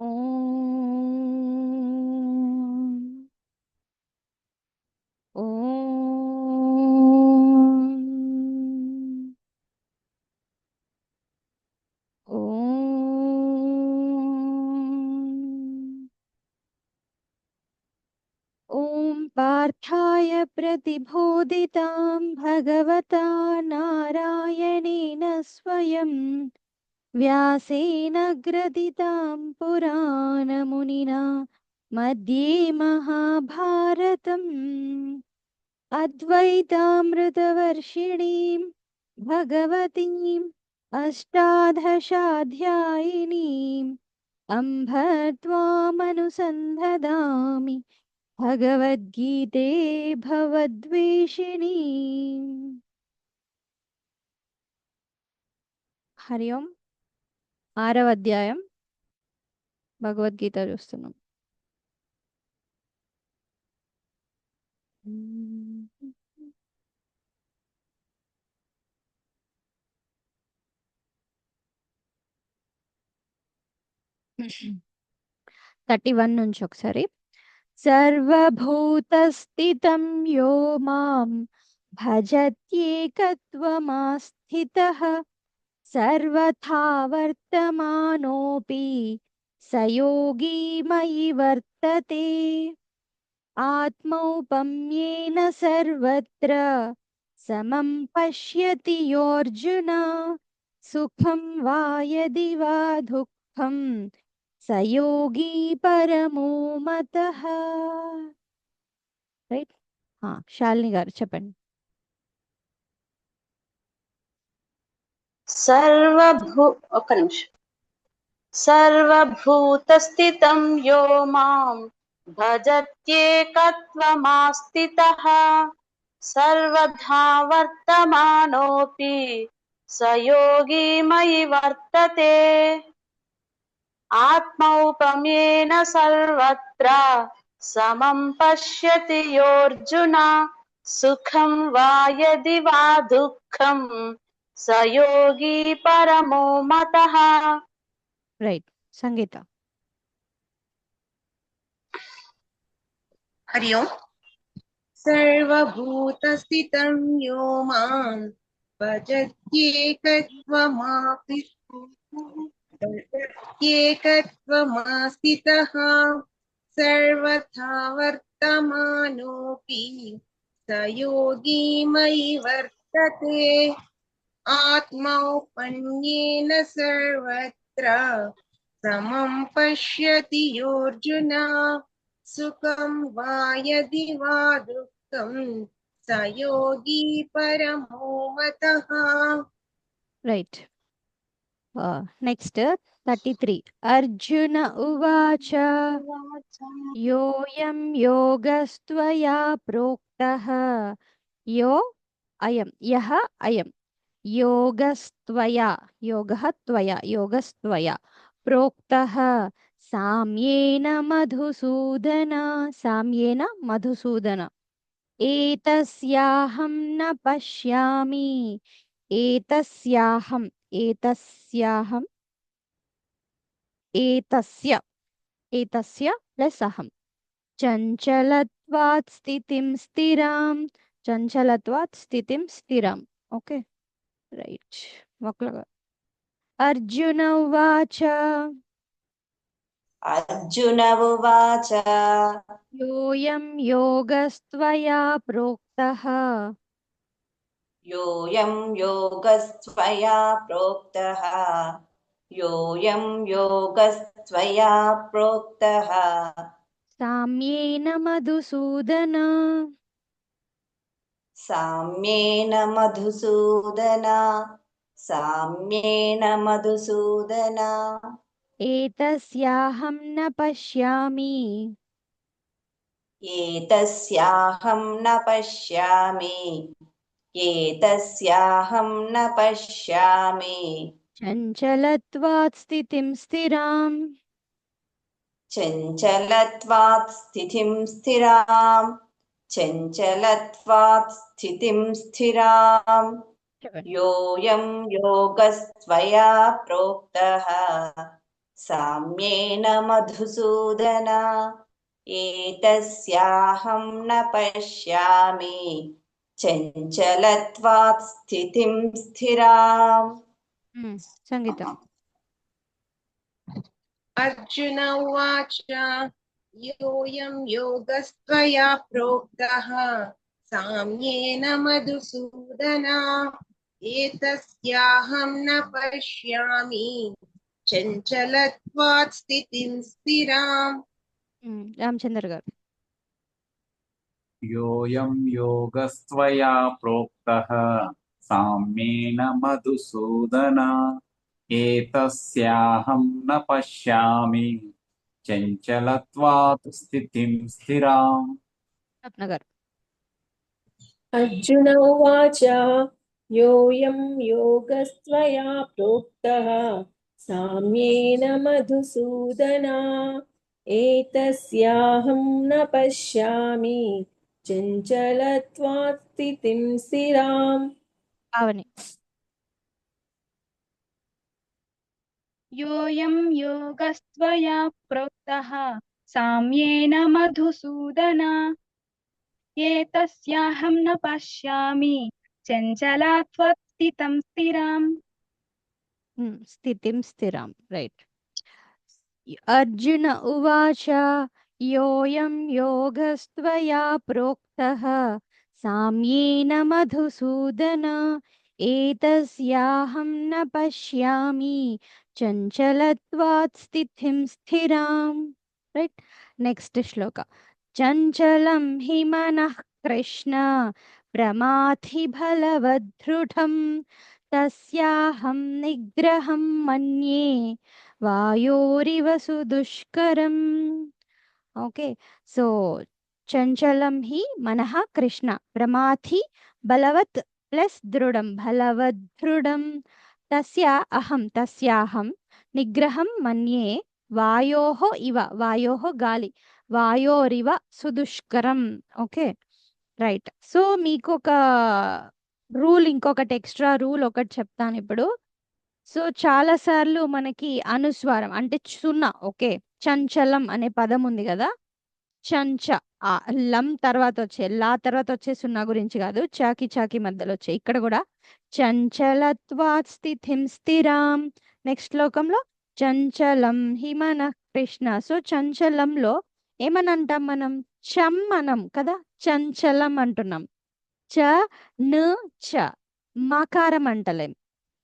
ॐ ॐ पार्थाय प्रतिबोधिता व्यासेन ग्रथितां पुराणमुनिना मध्ये महाभारतम् अद्वैतामृतवर्षिणीं भगवतीं अष्टादशाध्यायिनीम् अम्भ त्वामनुसन्ददामि भगवद्गीते भवद्वेषिणी हरि ఆరవ అధ్యాయం భగవద్గీత చూస్తున్నాం. థర్టీ వన్ నుంచి ఒకసారి. సర్వభూతస్థితం యో మాం భజత్యేకత్వమాస్థిత सर्वथा वर्तमानोऽपि स योगी मयि वर्तते आत्मौपम्येन सर्वत्र समं पश्यति योऽर्जुन सुखं वा यदि वा दुःखं स योगी పరమో మత రైట్ శాలిని గారు చెప్పండి సర్వభూ ఒక్క నిమిషం. సర్వభూతస్థితం యో మాం భజత్యేకత్వమాస్థితః. సర్వధా వర్తమానోపి స మయి వర్తతే. ఆత్మౌపమ్యేన సర్వత్ర సమం పశ్యతి యోర్జున సుఖం వా యది వా దుఃఖం. सयोगी परमो मत। राइट संगीता हरि ओम। सर्वभूतस्थितं यो माँ सर्वथा वर्तमानोऽपि। स मयि वर्तते। आत्मौपन्येन सर्वत्र। समं पश्यति योऽर्जुन। सुखं वा यदि वा दुःखं, स योगी परमो मतः। रैट् नेक्स्ट् तर्टि त्रि अर्जुन उवाच। योऽयं योगस्त्वया प्रोक्तः। यो अयं, यः अयं యోగస్త్వయా యోగః త్వయా యోగస్త్వయా ప్రోక్తః సామ్యేన మధుసూదన సామ్యేన మధుసూదన ఏతస్యాహం న పశ్యామి ఏతస్యాహం ఏతస్యాహం ఏతస్య ఏతస్య ప్లస్ అహం చంచలత్వాత్ స్థితిం స్థిరాం చంచలత్వాత్ స్థితిం స్థిరాం ఓకే రైట్ ఒకలాగా అర్జున ఉవాచ అర్జున ఉవాచ యోయం యోగస్త్వయా ప్రోక్తః యోయం యోగస్త్వయా ప్రోక్తః యోయం యోగస్త్వయా ప్రోక్తః సామ్యేన మధుసూదన సామ్యేన మధుసూదన సామ్యేన మధుసూదన ఏతస్యాహం న పశ్యామి ఏతస్యాహం న పశ్యామి ఏతస్యాహం న పశ్యామి చంచలత్వాత్ స్థితిం స్థిరాం చంచలత్వాత్ స్థితిం స్థిరాం चञ्चलत्वात् स्थितिं स्थिराम्। योऽयं योगस्त्वया प्रोक्तः। साम्येन मधुसूदन। एतस्याहं न पश्यामि। चञ्चलत्वात् स्थितिं स्थिराम्। हम्म, सङ्गीतम् अर्जुन उवाच। योऽयं योगस्त्वया प्रोक्तः साम्येन मधुसूदन एतस्याहं न पश्यामि चञ्चलत्वात् स्थितिं स्थिराम् ఉమ్, రామచంద్ర గారు योऽयं योगस्त्वया प्रोक्तः साम्येन मधुसूदन एतस्याहं न पश्यामि చంచలత్వాత్ స్థితిం స్థిరాం రత్నగర్ అర్జున ఉవాచ యోయం యోగస్త్వయా ప్రోక్తః సామ్యేన మధుసూదనా ఏతస్యాహం న పశ్యామి చంచలత్వాత్ స్థితిం స్థిరాం అవని योयम् योगस्त्वया प्रोक्तः। साम्येन मधुसूदना। एतस्याहं न पश्यामि। चञ्चला त्वत्स्थितं स्थिराम् हम्म, स्थितिं स्थिरां रैट् अर्जुन उवाच, योऽयं योगस्त्वया प्रोक्तः। साम्येन मधुसूदन। एतस्याहं न पश्यामि। పశ్యామి చంచలత్వాత్ స్థితిం స్థిరాం రైట్ నెక్స్ట్ శ్లోక చంచలం హి మనః కృష్ణ ప్రమాథి బలవదృఢం తస్యాహం నిగ్రహం మన్యే వాయోరివ సుదుష్కరం ఓకే సో చంచలం హి మనః కృష్ణ ప్రమాథి బలవత్ ప్లస్ దృఢం బలవదృఢం తస్య అహం తస్యాహం నిగ్రహం మన్యే వాయోః ఇవ వాయోః గాలి వాయోరివ సుదుష్కరం. Okay right. సో మీకు ఒక రూల్ ఇంకొకటి ఎక్స్ట్రా రూల్ ఒకటి చెప్తాను ఇప్పుడు. సో చాలా సార్లు మనకి అనుస్వారం అంటే సున్నా ఓకే చంచలం అనే పదం ఉంది కదా? చంచ. ఆ లం తర్వాత వచ్చే లా తర్వాత వచ్చే సున్నా గురించి కాదు చాకి చాకి మధ్యలో వచ్చే. ఇక్కడ కూడా చంచలత్వాత్ స్థితిం స్థిరాం. నెక్స్ట్ శ్లోకంలో చంచలం హిమన కృష్ణ. సో చంచలంలో ఏమని అంటాం మనం? చం మనం కదా? చంచలం అంటున్నాం. చ న చ. మకారం అంటలేం.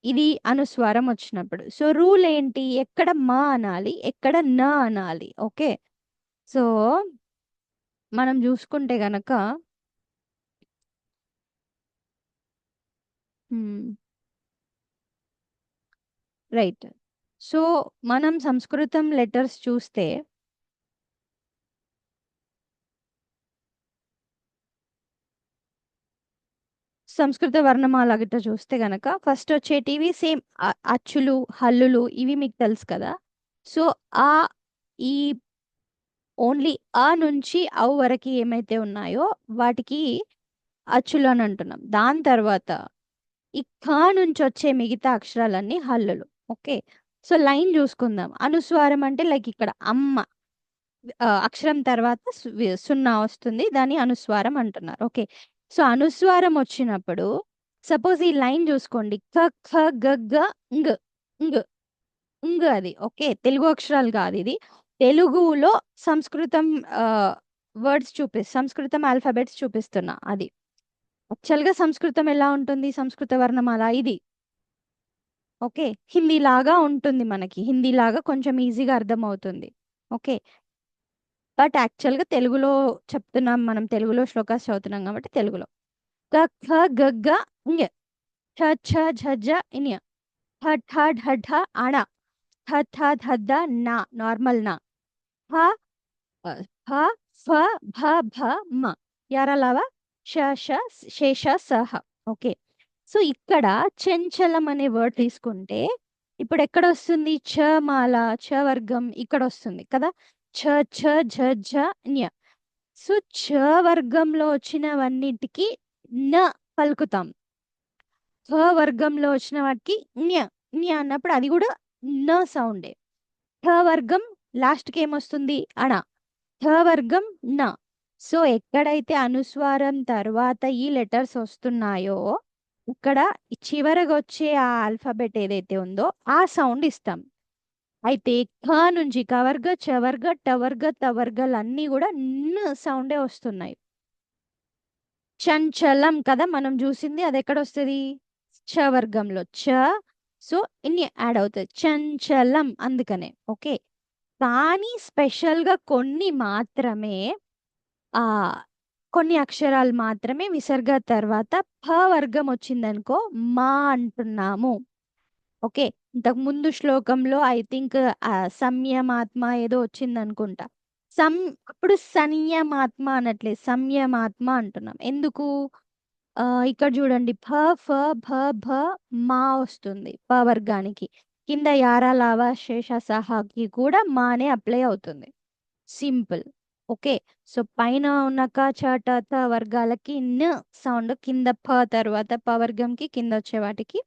ఇది అనుస్వారం వచ్చినప్పుడు. సో రూల్ ఏంటి ఎక్కడ మా అనాలి ఎక్కడ నా అనాలి. ఓకే. సో మనం చూసుకుంటే గనక రైట్. సో మనం సంస్కృతం లెటర్స్ చూస్తే సంస్కృత వర్ణమాల గిట్ట చూస్తే గనక ఫస్ట్ వచ్చేటివి సేమ్ అచ్చులు హల్లులు ఇవి మీకు తెలుసు కదా? సో ఆ ఈ ఓన్లీ ఆ నుంచి ఔ వరకు ఏమైతే ఉన్నాయో వాటికి అచ్చులు అని అంటున్నాం. దాని తర్వాత ఈ ఖ నుంచి వచ్చే మిగతా అక్షరాలన్నీ హల్లులు. ఓకే? సో లైన్ చూసుకుందాం. అనుస్వారం అంటే లైక్ ఇక్కడ అమ్మ అక్షరం తర్వాత సున్నా వస్తుంది. దాన్ని అనుస్వారం అంటున్నారు. ఓకే? సో అనుస్వారం వచ్చినప్పుడు సపోజ్ ఈ లైన్ చూసుకోండి. క ఖ గ గంగ్ ఇంగ్ ఇంగ్ అది. ఓకే? తెలుగు అక్షరాలు కాదు ఇది. తెలుగులో సంస్కృతం వర్డ్స్ చూపి సంస్కృతం ఆల్ఫాబెట్స్ చూపిస్తున్నా అది. యాక్చువల్గా సంస్కృతం ఎలా ఉంటుంది? సంస్కృత వర్ణమాల ఇది. ఓకే? హిందీ లాగా ఉంటుంది మనకి. హిందీ లాగా కొంచెం ఈజీగా అర్థమవుతుంది ఓకే? బట్ యాక్చువల్గా తెలుగులో చెప్తున్నాం మనం. తెలుగులో శ్లోకాస్ చదువుతున్నాం కాబట్టి తెలుగులో. గ ఖ గ గ ఇంగ ఛ ఛ ఝ ఝ ఇన్య ఠ ఠ ఢ ఢ అణ థ థ ధ ద నా నార్మల్ నా ఫ హ ఫ ఫ భ భ మ యారలావా ష ష శేష సహ ఓకే సో ఇక్కడ చెంచలం అనే వర్డ్ తీసుకుంటే ఇప్పుడు ఎక్కడ వస్తుంది ఛ మాల ఛ వర్గం ఇక్కడ వస్తుంది కదా ఛ ఛ ఝ ఝ న్య సో ఛ వర్గంలో వచ్చినవన్నిటికీ న పలుకుతాం థ వర్గంలో వచ్చిన వాటికి న్య న్య అన్నప్పుడు అది కూడా న సౌండే. థ వర్గం లాస్ట్కి ఏమొస్తుంది అణ. థ వర్గం న. సో ఎక్కడైతే అనుస్వారం తర్వాత ఈ లెటర్స్ వస్తున్నాయో ఇక్కడ చివరగా వచ్చే ఆ ఆల్ఫాబెట్ ఏదైతే ఉందో ఆ సౌండ్ ఇస్తాం. అయితే ఖ నుంచి కవర్గ చవర్గ టవర్గ తవర్గలు అన్నీ కూడా న్ సౌండే వస్తున్నాయి. చంచలం కదా మనం చూసింది అది ఎక్కడ వస్తుంది చ వర్గంలో. చ సో ఇన్ని యాడ్ అవుతుంది చంచలం అందుకనే. ఓకే. కానీ స్పెషల్గా కొన్ని మాత్రమే ఆ కొన్ని అక్షరాలు మాత్రమే విసర్గ తర్వాత ప వర్గం వచ్చిందనుకో మా అంటున్నాము. ఓకే. ఇంతకు ముందు శ్లోకంలో ఐ థింక్ సంయమాత్మ ఏదో వచ్చింది అనుకుంటా సం అప్పుడు సంయమాత్మ అనట్లేదు. సంయమాత్మ అంటున్నాం. ఎందుకు? ఆ, ఇక్కడ చూడండి. ఫ ఫ భ భ మా వస్తుంది ప వర్గానికి. కింద యారా లావా శేష సహాకి కూడా మానే అప్లై అవుతుంది. సింపుల్. ఓకే. సో పైన ఉన్న క చ ట త వర్గాలకి న్ సౌండ్ కింద ప తర్వాత ప వర్గంకి కింద వచ్చే వాటికి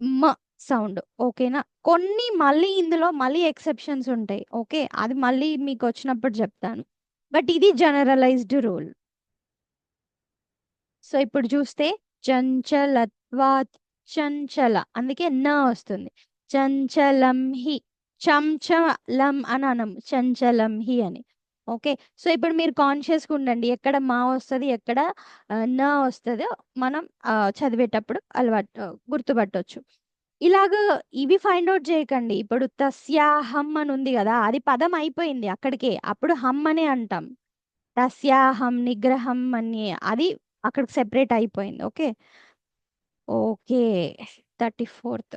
మ సౌండ్. ఓకేనా? కొన్ని మళ్ళీ ఇందులో మళ్ళీ ఎక్సెప్షన్స్ ఉంటాయి. ఓకే. అది మళ్ళీ మీకు వచ్చినప్పుడు చెప్తాను. బట్ ఇది జనరలైజ్డ్ రూల్. సో ఇప్పుడు చూస్తే చంచలత్వాత్ చంచల అందుకే న వస్తుంది. చంచలం హి చంచలం అని అనం చంచలం హి అని. ఓకే సో ఇప్పుడు మీరు కాన్షియస్గా ఉండండి ఎక్కడ మా వస్తుంది ఎక్కడ న వస్తుందో మనం చదివేటప్పుడు అలవాటు గుర్తుపట్టవచ్చు ఇలాగ ఇవి ఫైండ్ అవుట్ చేయకండి. ఇప్పుడు తస్యాహం అని ఉంది కదా అది పదం అయిపోయింది అక్కడికే అప్పుడు హమ్ అనే అంటాం. తస్యాహం నిగ్రహం అని అది అక్కడికి సెపరేట్ అయిపోయింది. ఓకే? ఓకే. Thirty fourth.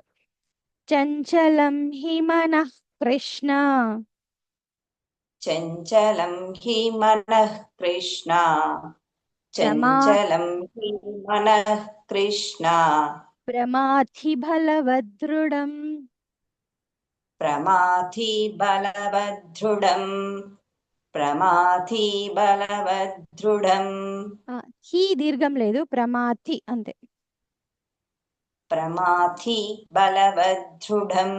చంచలం హి మనః కృష్ణ. చంచలం హి మనః కృష్ణ. చంచలం హి మనః కృష్ణ. ప్రమాథి బలవదృఢం ప్రమాథి బలవదృఢం ప్రమాథి బలవదృఢం ఆ, హి దీర్ఘం లేదు ప్రమాథి అంతే. ప్రమాథి బలవదృఢం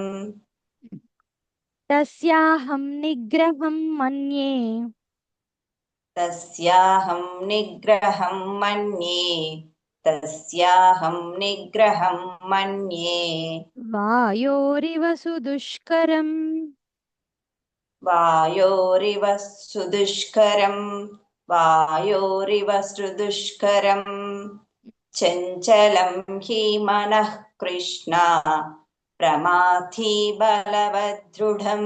తస్యాహం నిగ్రహం మన్యే. తస్యాహం నిగ్రహం మన్యే. తస్యాహం నిగ్రహం మన్యే. వాయోరివ సుదుష్కరం. వాయోరివ సుదుష్కరం. వాయోరివ సుదుష్కరం చంచలం హి మనః కృష్ణ ప్రమాథి బలవదృఢం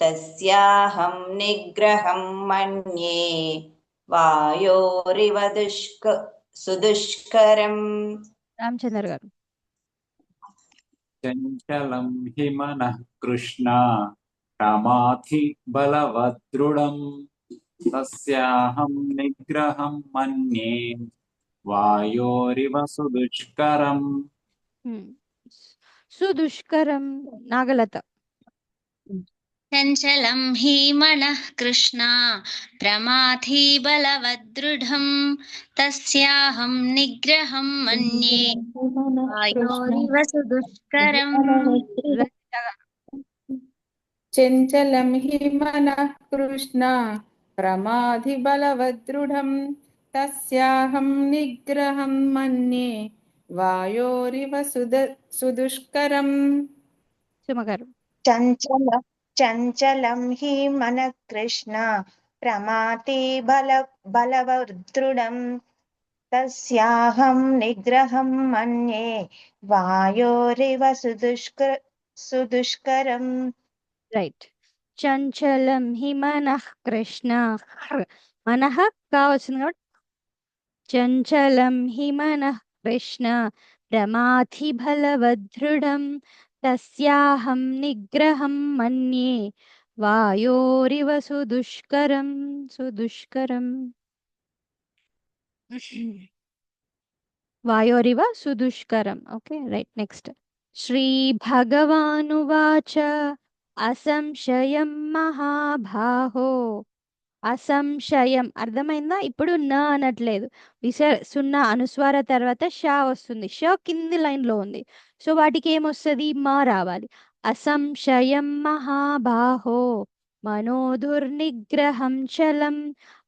తస్యాహం నిగ్రహం మన్యే వాయోరివ దుష్క సుదుష్కరం రామచంద్ర గారు చంచలం హి మనః కృష్ణ కామాథి బలవదృఢం తస్యాహం నిగ్రహం మన్యే వాయోరివ సుదుష్కరం. సుదుష్కరం నాగలత చంచలం హి మనః కృష్ణ ప్రమాథి బలవదృఢం తస్యాహం నిగ్రహం మన్యే వాయోరివ సుదుష్కరం చంచలం హి మనః కృష్ణ ప్రమాధిబలవదృఢం తస్యాహం నిగ్రహం మన్యే వాయోరివ సుద సుదుష్కరం సుమగారు చంచల చంచలం హి మన కృష్ణ ప్రమాతి బల బలవదృఢం తస్యాహం నిగ్రహం మన్యే వాయోరివ సుదుష్క సుదుష్కరం రైట్ చంచలం హి మనః కృష్ణ. మనః కావచ్చింది కాబట్టి చంచలం హి మనః కృష్ణ. రమాధి బలవదృఢం తస్యాహం నిగ్రహం మన్యే. వాయోరివ సుదుష్కరం సుదుష్కరం. వాయోరివ సుదుష్కరం. Okay right next. శ్రీ భగవానువాచ అసంశయం మహాభాహో. అసంశయం. అర్థమైందా? ఇప్పుడు న అనట్లేదు. విసర్ సున్నా అనుస్వార తర్వాత షా వస్తుంది. ష కింది లైన్లో ఉంది. సో వాటికి ఏమొస్తుంది? మా రావాలి. అసంశయం మహాబాహో మనోదుర్నిగ్రహం చలం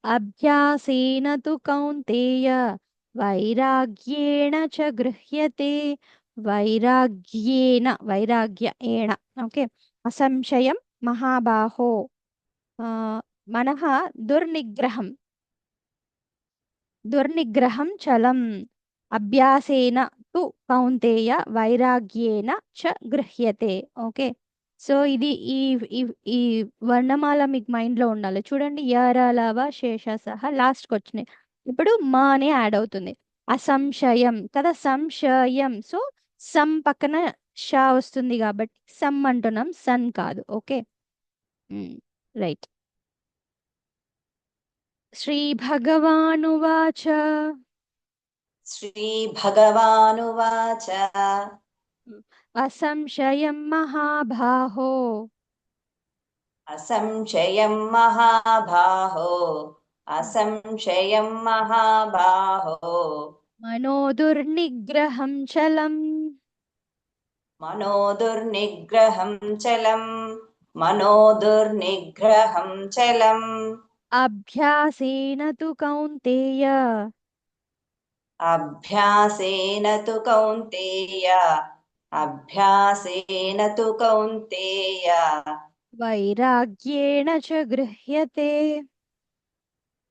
అభ్యాసేన తు కౌంతేయ. వైరాగ్యేణ చ గృహ్యతే. వైరాగ్యేన. వైరాగ్య ఏణ. ఓకే. అసంశయం మహాబాహో. ఆ, మనః దుర్నిగ్రహం. దుర్నిగ్రహం చలం. అభ్యాసేన టు కౌంతేయ వైరాగ్యేన చ గృహ్యతే. ఓకే. సో ఇది ఈ ఈ- వర్ణమాల మీకు మైండ్లో ఉండాలి. చూడండి యరలవ శేష సహా లాస్ట్కి వచ్చినాయి ఇప్పుడు మా అనే యాడ్ అవుతుంది. అసంశయం. కదా సంశయం. సో సం పక్కన షా వస్తుంది కాబట్టి సమ్ అంటున్నాం సన్ కాదు. ఓకే? రైట్. శ్రీ భగవానువాచ శ్రీ భగవానువాచ అసంశయం మహాభాహో అసంశయం మహాభాహో అసంశయం మహాభాహో మనోదుర్నిగ్రహం చలం मनो दुर्निग्रह चलम्। मनो दुर्निग्रह चलम्। अभ्यास तो कौन्तेय। अभ्यास तो कौन्तेय। अभ्यास तो कौन्तेय। वैराग्येण च गृह्यते।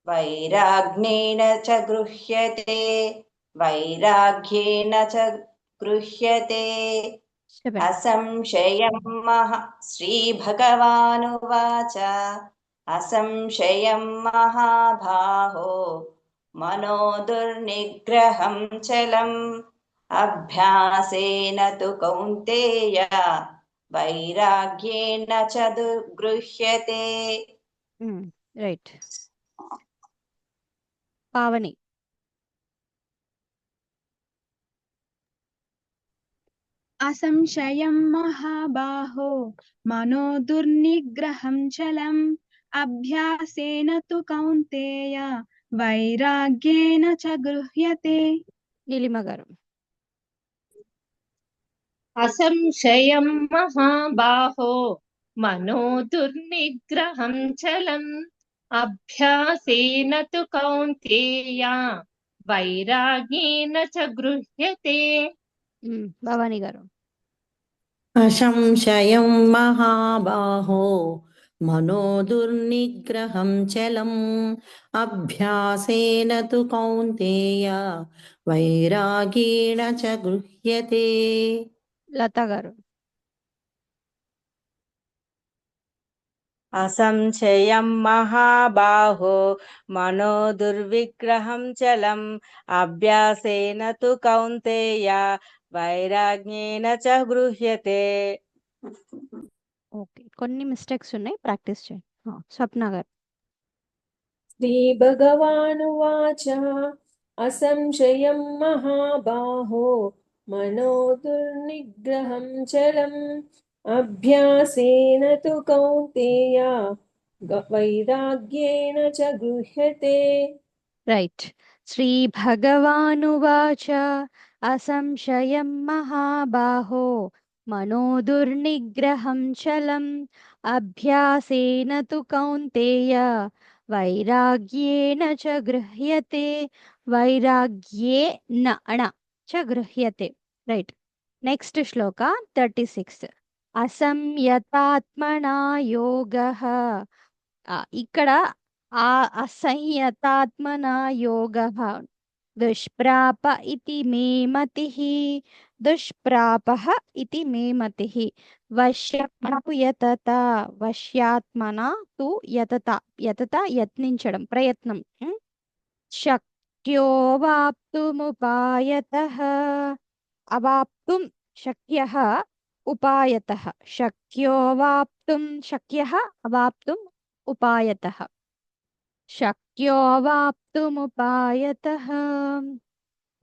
वैराग्येण च गृह्यते। वैराग्येण च गृह्यते। అసంశయం మహా శ్రీభగవానువాచ. అసంశయం మహాబాహో మనో దుర్నిగ్రహం చలం. అభ్యాసేన తు కౌంతేయ వైరాగ్యేన చదు గృహ్యతే. రైట్. పావని. అసంశయం మహాబాహో మనో దుర్నిగ్రహం చలం. అభ్యాసేన తు కౌంతేయ వైరాగ్యేన చ గృహ్యతే. నీలిమ అసంశయం మహాబాహో మనో దుర్నిగ్రహం చలం. అభ్యాసేన తు కౌంతేయ వైరాగ్యేన చ గృహ్యతే. ఉమ్, భవానీ గారు. అసంశయం మహాబాహో మనో దుర్నిగ్రహం చలం అభ్యాసేన తు కౌంతేయ వైరాగేణ చ గృహ్యతే. లత గారు. అసంశయం మహాబాహో మనో దుర్విగ్రహం చలం అభ్యాసేన తు కౌంతేయ వైరాగ్యేన చ గృహ్యతే ఓకే కొన్ని మిస్టేక్స్ ఉన్నాయి ప్రాక్టీస్ చేయండి స్వప్న గారు శ్రీ భగవానువాచ అసంశయం మహాబాహో మనో దుర్నిగ్రహం చలం అభ్యాసేన తు కౌంతేయ వైరాగ్యేన చ గృహ్యతే రైట్ శ్రీ భగవానువాచ అసంశయం మహాబాహో మనోదుర్నిగ్రహం చలం అభ్యాసేన తు కౌంతేయ వైరాగ్యేన చ గృహ్యతే వైరాగ్యే న అణ చ గృహ్యతే రైట్ నెక్స్ట్ శ్లోక థర్టీ సిక్స్ అసంయతాత్మనా యోగ ఇక్కడ ఆ అసంయతాత్మన యోగ దుష్ప్రాప ఇది మే మతి. దుష్ప్రాప ఇది మే మతి. వశ్యపు యతత వశ్యాత్మన తు యతత. యతత యత్నించడం. ప్రయత్నం. శక్త్యోవాప్తుముపాయత. అవాప్తుం శక్య ఉపాయత. శక్యోవాప్తుం శక్య అవాప్తుం ఉపాయత. శక్యోవాప్తుముపాయత.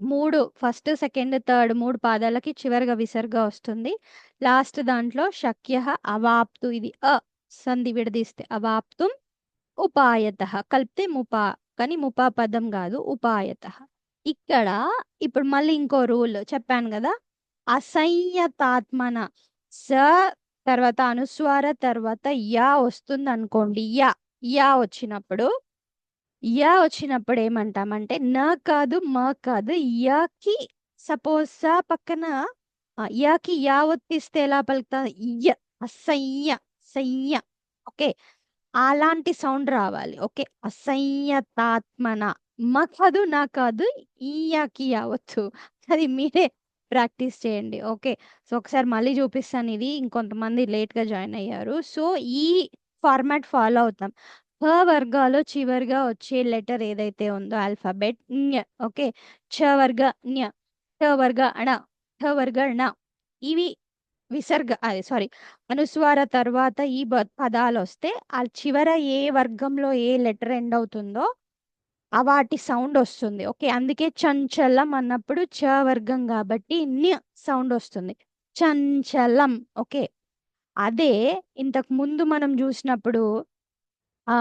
మూడు ఫస్ట్ సెకండ్ థర్డ్ మూడు పాదాలకి చివరిగా విసర్గ వస్తుంది. లాస్ట్ దాంట్లో శక్య అవాప్తు ఇది అ సంధి విడదీస్తే అవాప్తుం ఉపాయత. కలిపితే ముపా కానీ ముపా పదం కాదు ఉపాయత. ఇక్కడ ఇప్పుడు మళ్ళీ ఇంకో రూల్ చెప్పాను కదా అసంయతాత్మన. స తర్వాత అనుస్వార తర్వాత యా వస్తుంది అనుకోండి యా యా వచ్చినప్పుడు యా వచ్చినప్పుడు ఏమంటామంటే నా కాదు మా కాదు యాకి సపోజ్ స పక్కన ఆ, యాకి యా ఒత్తిస్తే ఎలా పలుకుతా? య అసహ్య సయ్య ఓకే? అలాంటి సౌండ్ రావాలి. ఓకే? అసంయతాత్మన మా కాదు నా కాదు ఈ యాకి యావత్తు అది మీరే ప్రాక్టీస్ చేయండి. ఓకే? సో ఒకసారి మళ్ళీ చూపిస్తాను ఇది. ఇంకొంతమంది late గా జాయిన్ అయ్యారు. సో ఈ ఫార్మాట్ ఫాలో అవుతాం. హ వర్గాలో చివరిగా వచ్చే లెటర్ ఏదైతే ఉందో ఆల్ఫాబెట్ ఞ ఓకే? ఛ వర్గ ఞ ఠ వర్గ అణ ఠ వర్గ ణ. ఇవి విసర్గ అది సారీ అనుస్వార తర్వాత ఈ పదాలు వస్తే ఆ చివర ఏ వర్గంలో ఏ లెటర్ ఎండ్ అవుతుందో ఆ వాటి సౌండ్ వస్తుంది ఓకే? అందుకే చంచలం అన్నప్పుడు చ వర్గం కాబట్టి న్య సౌండ్ వస్తుంది. చంచలం ఓకే? అదే ఇంతకు ముందు మనం చూసినప్పుడు ఆ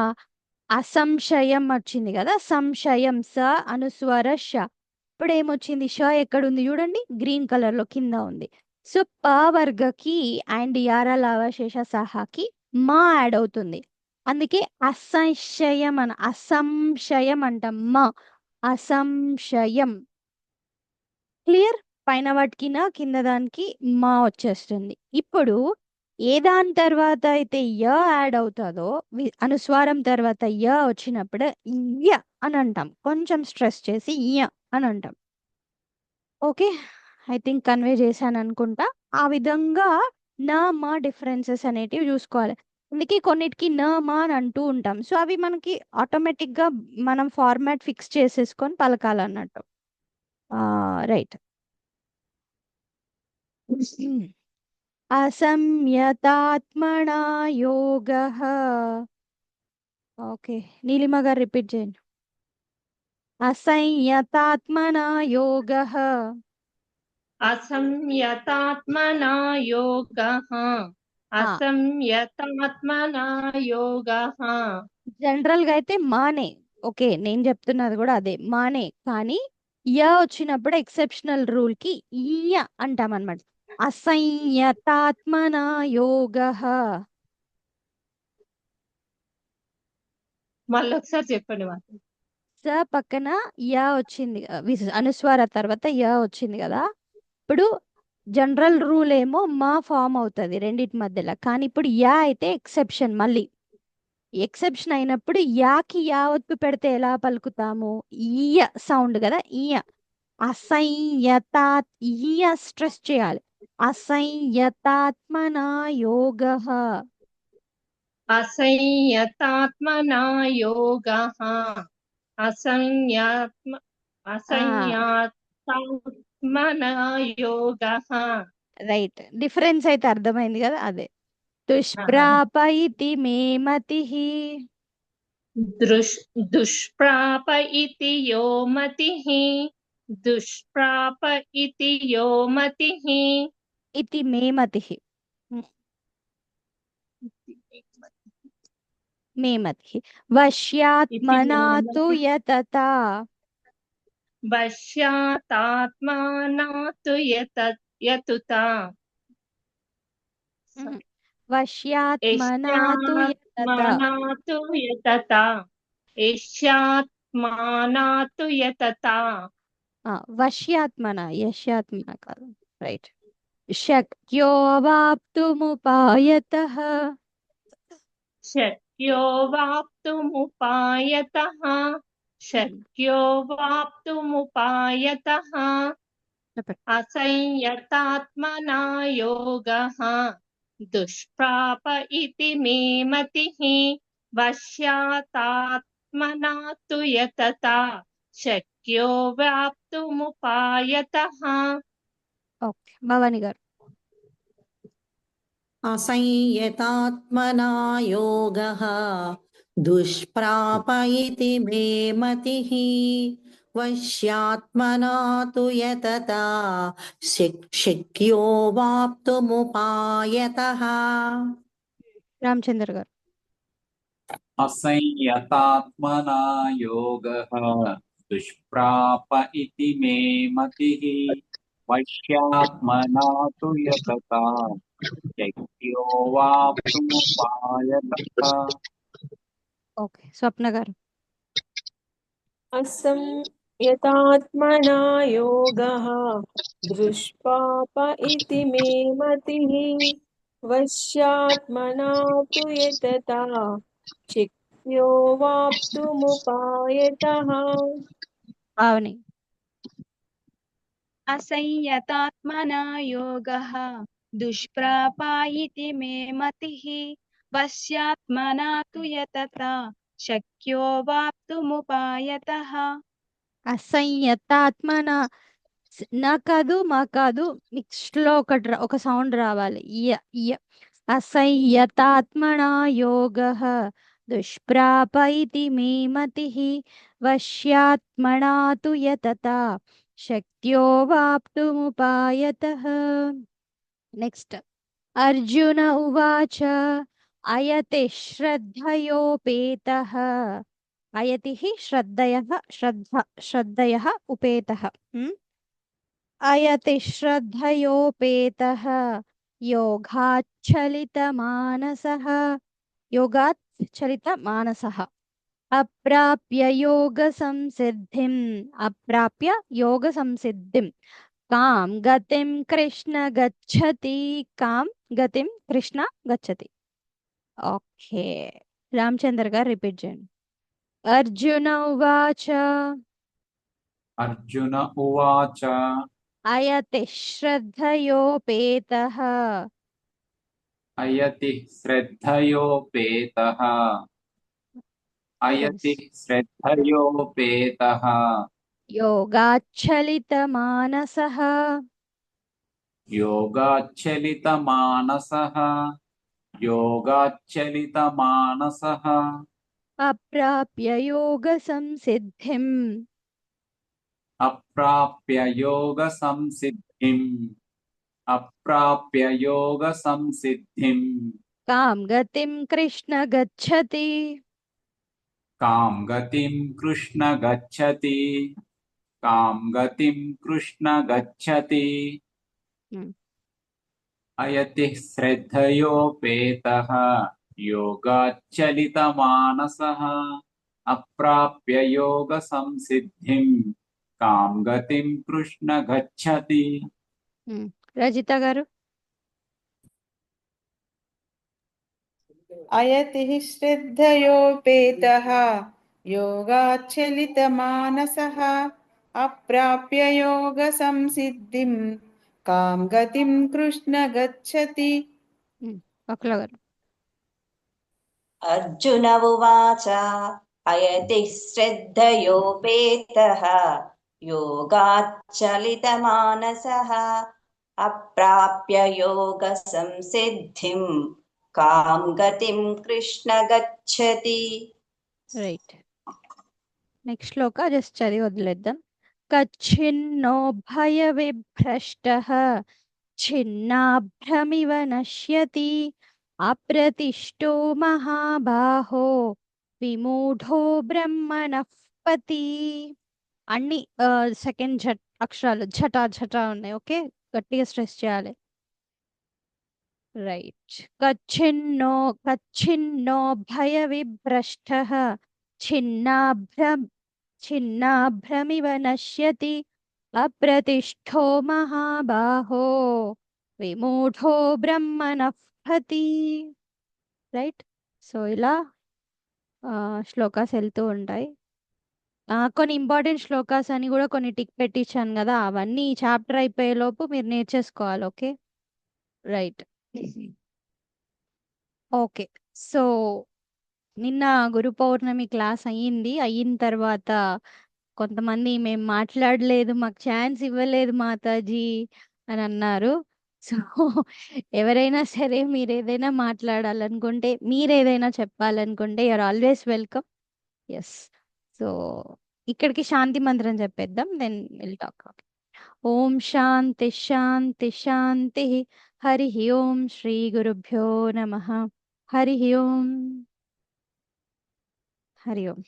అసంశయం వచ్చింది కదా? సంశయం స అనుస్వర ష ఇప్పుడు ఏమొచ్చింది ష ఎక్కడుంది చూడండి. గ్రీన్ కలర్లో కింద ఉంది. సో ప వర్గకి అండ్ యార లావశేష సహాకి మా యాడ్ అవుతుంది. అందుకే అసంశయం అన అసంశయం అంటాం. మా అసంశయం. క్లియర్? పైన వాటికి నా కింద దానికి మా వచ్చేస్తుంది. ఇప్పుడు ఏ దాని తర్వాత అయితే య యాడ్ అవుతుందో వి- అనుస్వారం తర్వాత య వచ్చినప్పుడు య అని అంటాం. కొంచెం స్ట్రెస్ చేసి య అని అంటాం. ఓకే? ఐ థింక్ కన్వే చేశాను అనుకుంటా. ఆ విధంగా నా మా డిఫరెన్సెస్ అనేటివి చూసుకోవాలి. అందుకే కొన్నిటికి న మా అని అంటూ ఉంటాం. సో అవి మనకి ఆటోమేటిక్గా మనం ఫార్మాట్ ఫిక్స్ చేసేసుకొని పలకాలన్నట్టు. రైట్. అసంయతాత్మనా యోగ? ఓకే నీలిమ గారు రిపీట్ చేయండి. అసంయతాత్మనా యోగ? అసంయతాత్మనా యోగ? అసంయతాత్మనా యోగ? జనరల్గా అయితే మానే. ఓకే నేను చెప్తున్నది కూడా అదే. మానే. కానీ య వచ్చినప్పుడు ఎక్సెప్షనల్ రూల్కి ఈయ అంటామన్నమాట. అసంయతాత్మనా యోగ మళ్ళీ ఒకసారి చెప్పండి మాకు. స పక్కన య వచ్చింది అనుస్వార తర్వాత య వచ్చింది కదా. ఇప్పుడు జనరల్ రూల్ ఏమో మా ఫామ్ అవుతుంది రెండిటి మధ్యలో. కానీ ఇప్పుడు యా అయితే ఎక్సెప్షన్ మళ్ళీ. ఎక్సెప్షన్ అయినప్పుడు యాకి యావత్తు పెడితే ఎలా పలుకుతాము? ఈయ సౌండ్ కదా ఈయ. అసంయత ఈయ స్ట్రెస్ చేయాలి. అసంయతాత్మనా యోగ असंयतात्मना योगः असंयात्म असंयातात्मना योगः రైట్ డిఫరెన్స్ అయితే అర్థమైంది కదా అదే దుష్ప్రాప ఇతి మే మతి దృష్ దుష్ప్రాప ఇతి యో మతిః దుష్ప్రాప ఇతి యో మతిః ఇతి మే మతి మే మతి వశ్యాత్మనా తు యతత వశ్యాతాత్మానా తు యత యతుత వశ్యాత్మనా తు యతత యశ్యాత్మనా తు वश्यात्म यश्यात्म काल शक्यो वाप्तुमुपायतः शक्यो वाप्तुमुपायतः शक्यो वाप्तुमुपायतः असंयतात्मना योगः दुष्प्राप इति मे मतिः वश्यातात्मना तु यतता शक् यो व्याप्तुमुपायतः। ओके भवानी गाరు असंयतात्मना योगः दुष्प्राप मे मतिः वश्यात्मना तु यतता शिक्यो वाप्तुमुपायतः रामचंद्र गाరు असंयतात्मना योगः दुष्प्राप इति मे मति। वश्यात्मना तु यतता। ओके स्वप्नगर यतात्मना योगः। दुष्पाप इति मे मतिः। वश्यात्मना तु यतता। शक्यो वाप्तुमुपायतः అవని అసంయతాత్మనా యోగ దుష్ప్రాపాయితి మే మతి వశ్యాత్మనా తు యతతా శక్యో వాప్తుముపాయతః అసంయతాత్మన నా కాదు మా కాదు మిక్స్డ్లో ఒకటి ఒక సౌండ్ రావాలి. ఇయ ఇయ అసంయతాత్మన యోగ దుష్ప్రాప ఇతి మే మతి వశ్యాత్మనా తు యతత శక్యో వాప్తుముపాయత నెక్స్ట్ అర్జున ఉవాచ అయతి శ్రద్ధయోపేతః అయతి శ్రద్ధయः శ్రద్ధ శ్రద్ధయः ఉపేతः ఉమ్. అయతి శ్రద్ధయోపేతः యోగాచ్చలితమానసः యోగాత్ చలితమానసः అప్రాప్య యోగ సంసిద్ధిం అప్రాప్య యోగ సంసిద్ధిం కాం గతిం కృష్ణ గచ్చతి కాం గతిం కృష్ణ గచ్చతి ఓకే రామచంద్ర గారు రిపీట్ చేయండి అర్జున ఉవాచ अर्जुन उवाच అయతి శ్రద్ధయోపేతః अयति श्रद्धयोपेतः। अयति श्रद्धयोपेतः। योगाच्छलितमानसः। योगाच्छलितमानसः। योगाच्छलितमानसः। अप्राप्य योगसंसिद्धिम्। अप्राप्य योगसंसिद्धिम्। अप्राप्य योगसंसिद्धिम्। कां गतिं कृष्ण गच्छति। कां गतिं कृष्ण गच्छति। कृष्ण गच्छति। हम्म। अप्राप्य कृष्ण गच्छति। हम्म। రజిత గారు? అయతి శ్రద్ధయోపేత యోగాచలిత మానస అప్రాప్య యోగ సంసిద్ధిం కాం గతిం కృష్ణ గచ్చతి. ఒకలో గారు. అర్జున ఉవాచ అయతి శ్రద్ధయోపేత యోగాచలిత మానస अप्राप्य योगसंसिद्धिं कां गतिं कृष्ण गच्छति రైట్ నెక్స్ట్ శ్లోక జస్ట్ చదివి వదిలేద్దాం కచ్చిన్నో భయ విభ్రష్ట ఛిన్నాభ్రమివ నశ్యతి అప్రతిష్టో మహాబాహో విమూఢో బ్రహ్మణఃపతి అన్ని సెకండ్ ఝట్ అక్షరాలు ఝటా ఝటా ఉన్నాయి ఓకే గట్టిగా స్ట్రెస్ చేయాలి. రైట్. కచ్చిన్నో కచ్చిన్నో భయ విభ్రష్ట. చిన్నాభ్రం చిన్నాభ్రమివ నశ్యతి. అప్రతిష్టో మహాబాహో. విమూఢో బ్రహ్మణఃపతి రైట్. సో ఇలా ఆ, శ్లోకాస్ వెళ్తూ ఉంటాయి. ఆ, కొన్ని ఇంపార్టెంట్ శ్లోకాస్ అని కూడా కొన్ని టిక్ పెట్టించాను కదా అవన్నీ చాప్టర్ అయిపోయే లోపు మీరు నేర్చేసుకోవాలి ఓకే? రైట్. ఓకే. సో నిన్న గురు పౌర్ణమి క్లాస్ అయ్యింది. అయిన తర్వాత కొంతమంది మేము మాట్లాడలేదు మాకు ఛాన్స్ ఇవ్వలేదు మాతాజీ అని అన్నారు. సో ఎవరైనా సరే మీరు ఏదైనా మాట్లాడాలనుకుంటే మీరు ఏదైనా చెప్పాలనుకుంటే you're always welcome. Yes so ఇక్కడికి శాంతి మంత్రం చెప్పేద్దాం దెన్ విల్ టాక్ ఓం శాంతి శాంతి శాంతి. హరి ఓం శ్రీ గురుభ్యో నమ. హరి ఓం. హరి ఓం.